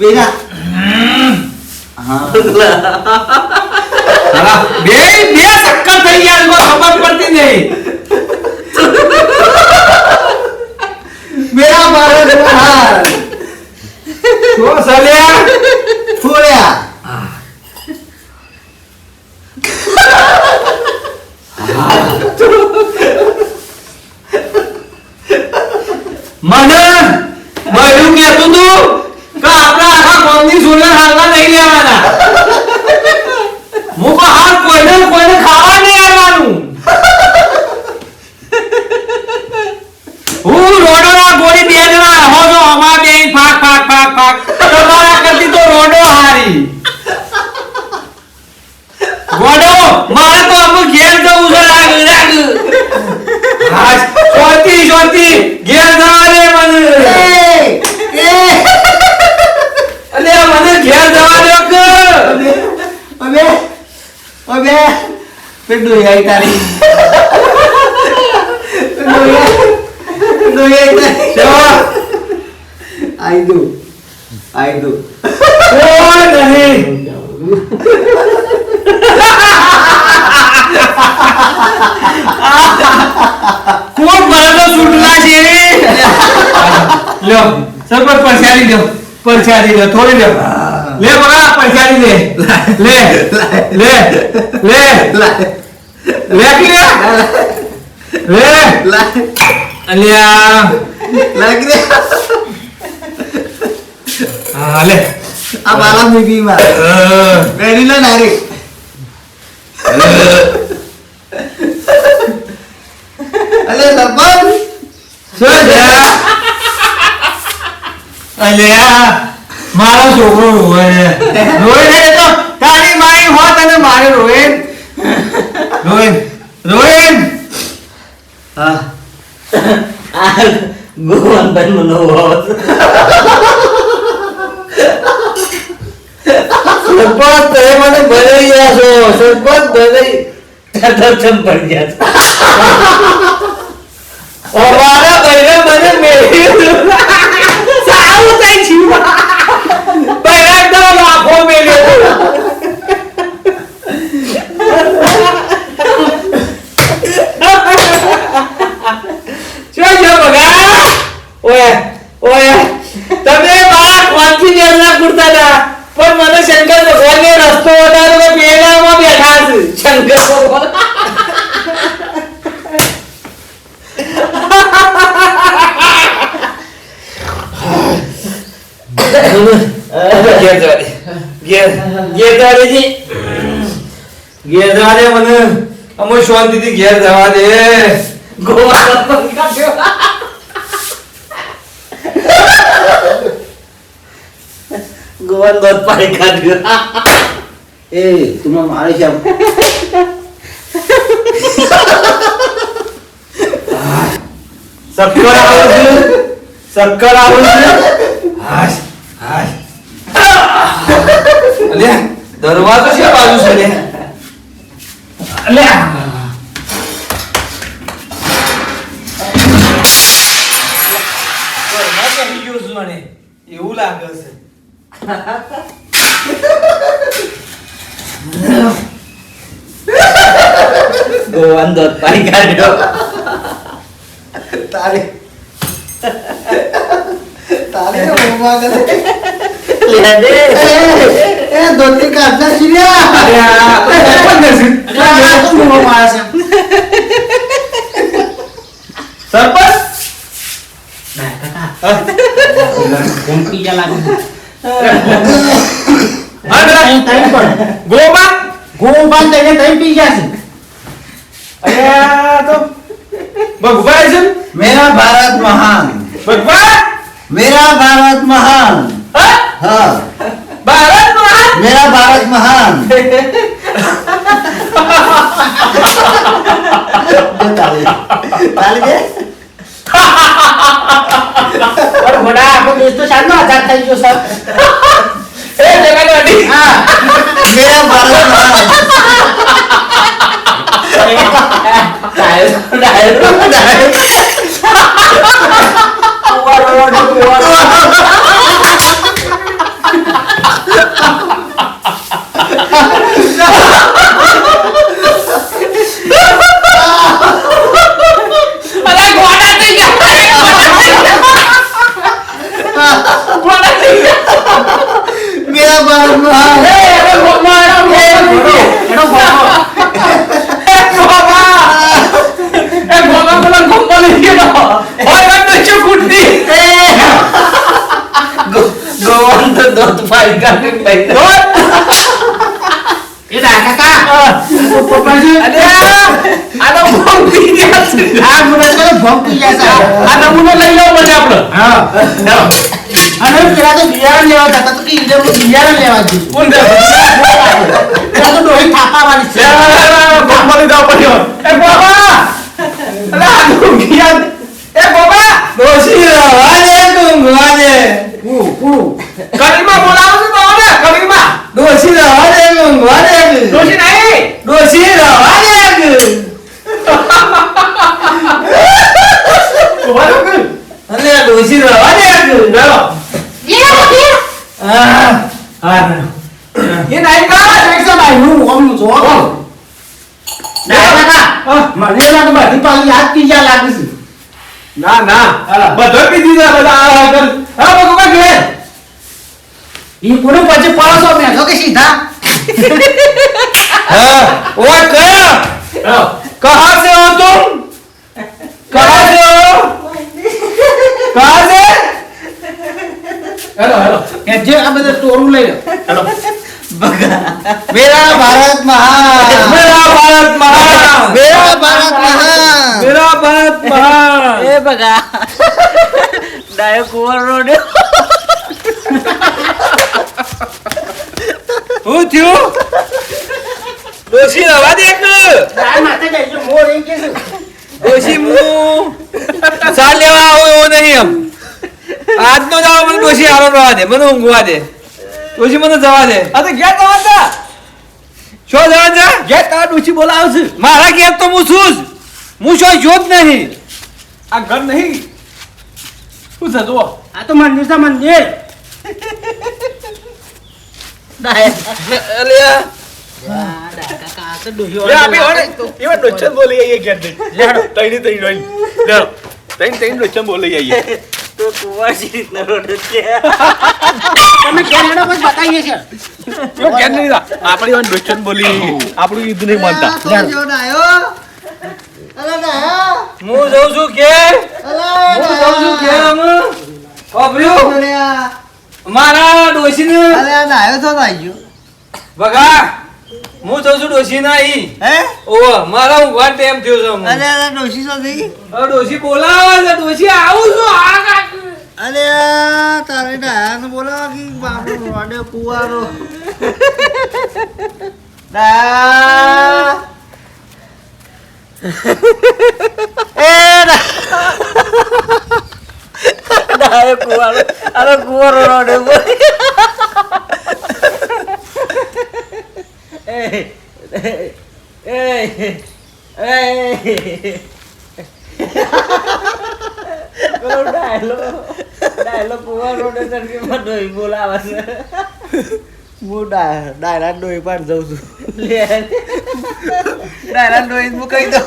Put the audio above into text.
અહીં હા. બે બે ચક્કર થઈ ગયા એમાં ખબર પડતી નહીં. બેરા ભારત મહાન શું સલ્યા? ફોડ્યા મને બહેરું કહેતું તું કે આપણે આખા ગામની સોલર હાલવા નહીં લેવાના હું કહું હાલ કોઈને ને કોઈને ખાવા નહીં આવવાનું હું રોડોના ગોળી બે જણા હો છો અમાર બે ફાક ફાક ફાક ફાક. તમારા કરતી તો રોડો હારી. ગોડો મારે તો અમુક ઘેર જવું છે લાગ લાગ શાંતિ શાંતિ ઘેર જવા દે મને. અલે મને ઘેર જવા દે કે પેડુ આઈ તારી. પેડુ દુ આઈ દુ કોઈ નહીં. કોણ મારો સુટલા છે. લ્યો સરપંચ પરસાદી લ્યો. પરસાદી લ્યો થોડી લ્યો. લે બગા પરસાદી લે. લે. લે. લે. લે. કે લે. લાગ અલ્યા. લાગ રે હા લે. આ મારા બીબી માં. વેરી લો નારી અલે શું છે? અલ્યા મારો છોકરો રોવે રોવે છે તો તારી મારી હોત અને મારે રોવે. રોવે. રોવે. હા. આ ગોવંતન મનો હોત. સરપંચ તમે મને ભરાઈ ગયા છો. સરપંચ ભરાઈ તરતમ પડી ગયા છો. અમારા ભાઈને મને મેળવ્યું સારું થઈ જીવ પહેલા તો લાખો મેલ્યો શું છે બગા ઓય ઓય તમે બાર કોણથી વેરના કુર્તા હતા મને શંકર ભગવાનને રસ્તો બતાવ્યો કે પેડામાં બેઠા છે શંકર ભગવાન. મને અમો શાંતિથી ઘેર જવા દે. ગોવા પણ કાઢ્યો ગોવાન ગોત પાડી કાઢ્યો. એ તું મારે છે શક્કર આવું છે? શક્કર આવું છે? હાશ હાશ. અલ્યા દરવાજો છે બાજુ છે લે અલ્યા. એવું લાગે ગયો છું મને. એવું લાગે છે ગોવાન દોત પાડી કાઢ્યો તારે તારે હોમવા કરે લે દે એ દોતી કાઢના છીલ્યા અલ્યા સરપંચ આ તો મોં મારે છે સરપંચ હા પેલા ગોપા ગોપાલ તેને તઈ પી ગયા છે અલ્યા તો ભગવાન છે મેરા ભારત મહાન ભગવાન મેરા ભારત મહાન હા? ભારત મહાન મેરા ભારત મહાન દે પણ ઘોડા આખો દેશ તો શાનો આઝાદ થઈ ગયો સર એ જગાડવાડી હા મેરા ભારત મહાન ડાયરો ડાયરો ગોવાન તો દોત પાડી કાઢી લઈ દોત. એ ના ada પપ્પાજી. અરે આ તો ભોગ પી ગયા છે આ મને તો ભોગ પી ગયા છે આ નમૂનો લઈ લો પછી આપણે હા ચાલો. અને પેલા તો બિયારણ લેવા જતા તો કે ઈંડે બિયારણ લેવા જઈએ કોણ દે? પેલા તો ડોહી થાપાવાની લે, છે લે, લે, લે, ભોગવા લીધા પછી. એ ઊંઘવા દે કડીમાં બોલાવો છો તો હવે, કડીમાં. ડોશી રવા દે ઊંઘવા દે ડોશી નહીં. ડોશી રવા દે કે. અલે ડોશી રવા દે ચાલો. હા હા. એ નહીં કર. એકસો ભાઈ હું ઓમ કોણ? ના હા. મને લાગે બધી પાછી હાથ પી ગયા લાગે છે ના ના હા. બધો પી દીધા બધા આ આ કર. હા ભોગવા ઘરે. ઈ કોનું પછી પાડો છો મેં કે સીધા हाँ ओए कया હા. कहाँ से हो तुम कहाँ से हो कहाँ से હેલો હેલો કે જે આ બધા ટોરું લઈ લો હેલો મેરા ભારત મહાન मेरा भारत महान મેરા ભારત મહાન मेरा भारत महान બગા ડાયો કુંવર રોડ હું થયું ડોશી રવા દે કે આ માથે જઈજો મોર એમ કે છે ડોશી હું સાર લેવા આવો એવો નહીં એમ આજનો દાડો મને ડોશી આરામ રવા દે મને ઊંઘવા દે ડોશી મને જવા દે આ તો ઘેર જવા દે. શું જવા દે ઘેર તારા ડોશી બોલાવશે મારા ઘેર તો હું છું જ. હું શું જોત નહીં આ ઘર નહીં. શું છે. જુઓ આ તો મંદિર છે. મંદિર આપડી બોલી આપણું યુદ્ધ નહીં માનતા. હું? જઉં છું કે? હું જઉં છું કે આમ? ઓબર્યું મારા ડોશીને? બગા હું જઉં છું ડોશી ના ઈ ઓવો મારા ઊંઘવા ટાઈમ થયો છે અમને. હવે ડોશી બોલાવે છે ડોશી આવું છું આ કાક. અરે તારે ડાયાને બોલાવા કે બાપુ રોડે કુવારો? તરીકે માં ડોહી બોલાવે છે હું ડાયરા ડોઈ પર જઉં છું હું કહી દઉં